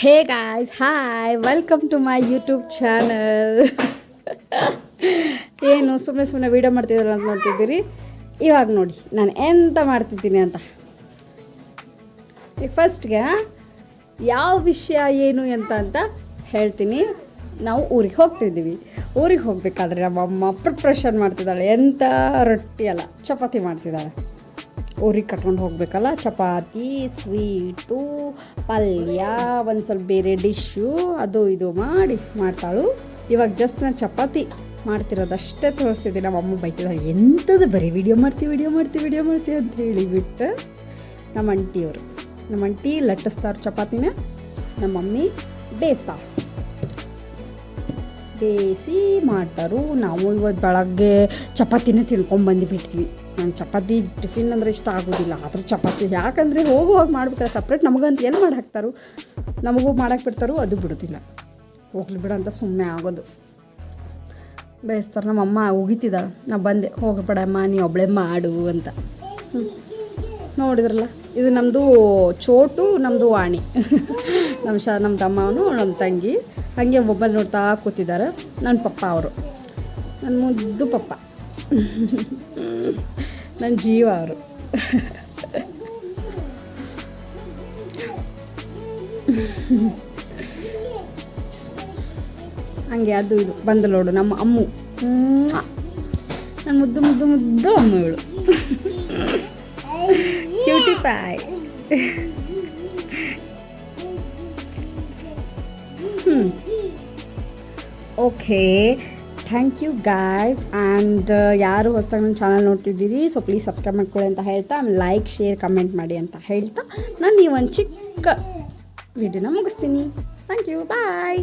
Hey guys hi welcome to my YouTube channel ಏನು ಸುಮ್ಮನೆ ಸುಮ್ಮನೆ ವೀಡಿಯೋ ಮಾಡ್ತಿದ್ರು ಅಂತ ನೋಡ್ತಿದ್ದೀರಿ? ಇವಾಗ ನೋಡಿ, ನಾನು ಎಂತ ಮಾಡ್ತಿದ್ದೀನಿ ಅಂತ. ಈಗ ಫಸ್ಟ್ಗೆ ಯಾವ ವಿಷಯ ಏನು ಎಂತ ಅಂತ ಹೇಳ್ತೀನಿ. ನಾವು ಊರಿಗೆ ಹೋಗ್ತಿದ್ದೀವಿ. ಊರಿಗೆ ಹೋಗಬೇಕಾದ್ರೆ ನಮ್ಮಮ್ಮ ಪ್ರಿಪ್ರೇಷನ್ ಮಾಡ್ತಿದ್ದಾಳೆ. ಎಂಥ ರೊಟ್ಟಿ ಅಲ್ಲ, ಚಪಾತಿ ಮಾಡ್ತಿದ್ದಾಳೆ. ಊರಿಗೆ ಕಟ್ಕೊಂಡು ಹೋಗಬೇಕಲ್ಲ? ಚಪಾತಿ ಸ್ವೀಟು ಪಲ್ಯ, ಒಂದು ಸ್ವಲ್ಪ ಬೇರೆ ಡಿಶ್ಶು ಅದು ಇದು ಮಾಡಿ ಮಾಡ್ತಾಳು. ಇವಾಗ ಜಸ್ಟ್ ನಾನು ಚಪಾತಿ ಮಾಡ್ತಿರೋದಷ್ಟೇ ತೋರಿಸ್ತಿದ್ದೆ ನಮ್ಮ ಅಮ್ಮ ಬೈತಿದ್ದಾಳೆ ಎಂಥದ್ದು ಬರೀ ವಿಡಿಯೋ ಮಾಡ್ತೀವಿ ವಿಡಿಯೋ ಮಾಡ್ತೀವಿ ವಿಡಿಯೋ ಮಾಡ್ತೀವಿ ಅಂತ ಹೇಳಿಬಿಟ್ಟು ನಮ್ಮ ಅಂಟಿಯವರು ನಮ್ಮ ಅಂಟಿ ಲಟ್ಟಿಸ್ತಾರೆ ಚಪಾತಿನ. ನಮ್ಮ ಮಮ್ಮಿ ಬೇಯಿಸ್ತಾಳೆ. ಬೇಯಿಸಿ ಮಾಡ್ತಾರು. ನಾವು ಇವತ್ತು ಬೆಳಗ್ಗೆ ಚಪಾತಿನೇ ತಿನ್ಕೊಂಡು ಬಿಡ್ತೀವಿ ನಾನು ಚಪಾತಿ ಟಿಫಿನ್ ಅಂದರೆ ಇಷ್ಟ ಆಗೋದಿಲ್ಲ. ಆದರೂ ಚಪಾತಿ ಯಾಕಂದರೆ ಹೋಗುವಾಗ ಮಾಡ್ಬೇಕಾದ್ರೆ ಸಪ್ರೇಟ್ ನಮಗಂತ ಎಲ್ಲಿ ಮಾಡಿ ಹಾಕ್ತಾರೋ, ನಮಗೂ ಮಾಡಕ್ಕೆ ಬಿಡ್ತಾರೋ ಅದು ಬಿಡೋದಿಲ್ಲ. ಹೋಗ್ಲಿ ಬಿಡ ಅಂತ ಸುಮ್ಮನೆ ಆಗೋದು. ಬೇಯಿಸ್ತಾರೆ ನಮ್ಮಮ್ಮ ಉಗಿತಿದ್ದಾಳೆ. ನಾ ಬಂದೆ ಹೋಗಬೇಡಮ್ಮ ನೀ ಒಬ್ಬಳೆ ಮಾಡು ಅಂತ. ನೋಡಿದ್ರಲ್ಲ, ಇದು ನಮ್ಮದು ಚೋಟು ನಮ್ಮದು ವಾಣಿ. ನಮ್ಮ ಶ ನಮ್ಮ ತಮ್ಮವನು ನಮ್ಮ ತಂಗಿ. ಹಾಗೆ ಮೊಬೈಲ್ ನೋಡ್ತಾ ಕೂತಿದ್ದಾರೆ. ನನ್ನ ಪಪ್ಪ ಅವರು. ನನ್ನ ಮುದ್ದು ಪಪ್ಪ. ನನ್ನ ಜೀವ ಅವರು ಹಂಗೆ ಅದು ಇದು ಬಂದು ನೋಡು ನಮ್ಮ ಅಮ್ಮು ನನ್ನ ಮುದ್ದು ಮುದ್ದು ಮುದ್ದು ಅಮ್ಮ ಇವಳು cutie pie okay thank you guys and ಯಾರು ಹೊಸದಾಗಿ ನನ್ನ ಚಾನಲ್ ನೋಡ್ತಿದ್ದೀರಿ ಸೊ ಪ್ಲೀಸ್ ಸಬ್ಸ್ಕ್ರೈಬ್ ಮಾಡ್ಕೊಳ್ಳಿ ಅಂತ ಹೇಳ್ತಾ ಲೈಕ್ ಶೇರ್ ಕಮೆಂಟ್ ಮಾಡಿ ಅಂತ ಹೇಳ್ತಾ, ನಾನು ಈ ಒಂದು ಚಿಕ್ಕ ವಿಡಿಯೋನ ಮುಗಿಸ್ತೀನಿ. Thank you bye